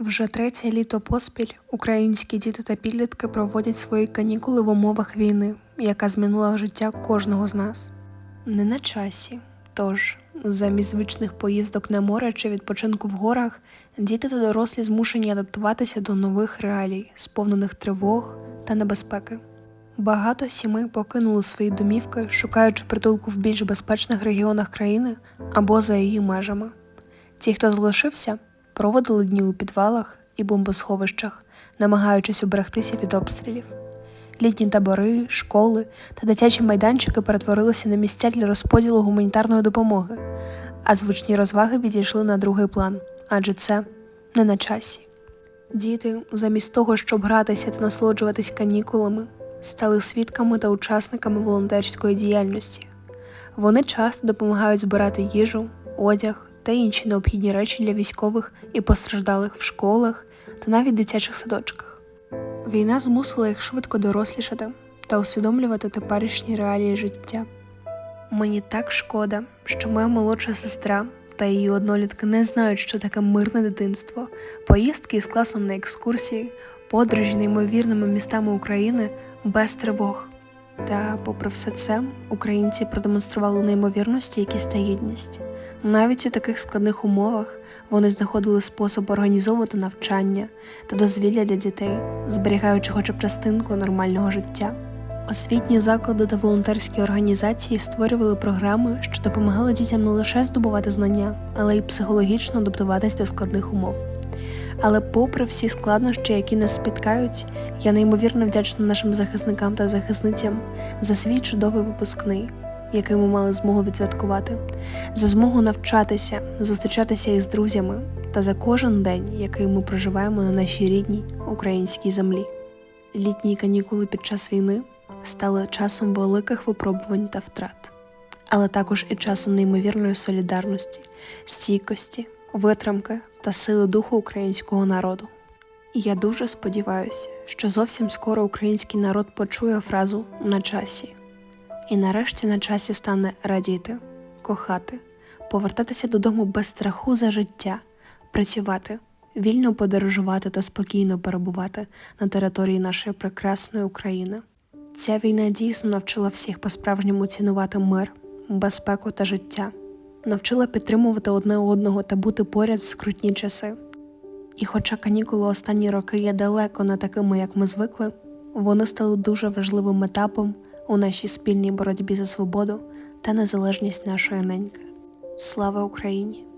Вже третє літо поспіль українські діти та підлітки проводять свої канікули в умовах війни, яка змінила життя кожного з нас. Не на часі. Тож, замість звичних поїздок на море чи відпочинку в горах, діти та дорослі змушені адаптуватися до нових реалій, сповнених тривог та небезпеки. Багато сімей покинули свої домівки, шукаючи притулку в більш безпечних регіонах країни або за її межами. Ті, хто залишився, проводили дні у підвалах і бомбосховищах, намагаючись уберегтися від обстрілів. Літні табори, школи та дитячі майданчики перетворилися на місця для розподілу гуманітарної допомоги, а звичні розваги відійшли на другий план, адже це не на часі. Діти, замість того, щоб гратися та насолоджуватись канікулами, стали свідками та учасниками волонтерської діяльності. Вони часто допомагають збирати їжу, одяг та інші необхідні речі для військових і постраждалих в школах та навіть дитячих садочках. Війна змусила їх швидко дорослішати та усвідомлювати теперішні реалії життя. Мені так шкода, що моя молодша сестра та її однолітки не знають, що таке мирне дитинство, поїздки із класом на екскурсії, подорожі неймовірними містами України без тривог. Та, попри все це, українці продемонстрували неймовірну стійкість та гідність. Навіть у таких складних умовах вони знаходили спосіб організовувати навчання та дозвілля для дітей, зберігаючи хоча б частинку нормального життя. Освітні заклади та волонтерські організації створювали програми, що допомагали дітям не лише здобувати знання, але й психологічно адаптуватись до складних умов. Але, попри всі складнощі, які нас спіткають, я неймовірно вдячна нашим захисникам та захисницям за свій чудовий випускний, який ми мали змогу відсвяткувати, за змогу навчатися, зустрічатися із друзями та за кожен день, який ми проживаємо на нашій рідній українській землі. Літні канікули під час війни стали часом великих випробувань та втрат, але також і часом неймовірної солідарності, стійкості, витримки та сили духу українського народу. І я дуже сподіваюся, що зовсім скоро український народ почує фразу на часі, і нарешті на часі стане радіти, кохати, повертатися додому без страху за життя, працювати, вільно подорожувати та спокійно перебувати на території нашої прекрасної України. Ця війна дійсно навчила всіх по-справжньому цінувати мир, безпеку та життя, навчила підтримувати одне одного та бути поряд в скрутні часи. І хоча канікули останні роки є далеко не такими, як ми звикли, вони стали дуже важливим етапом у нашій спільній боротьбі за свободу та незалежність нашої неньки. Слава Україні!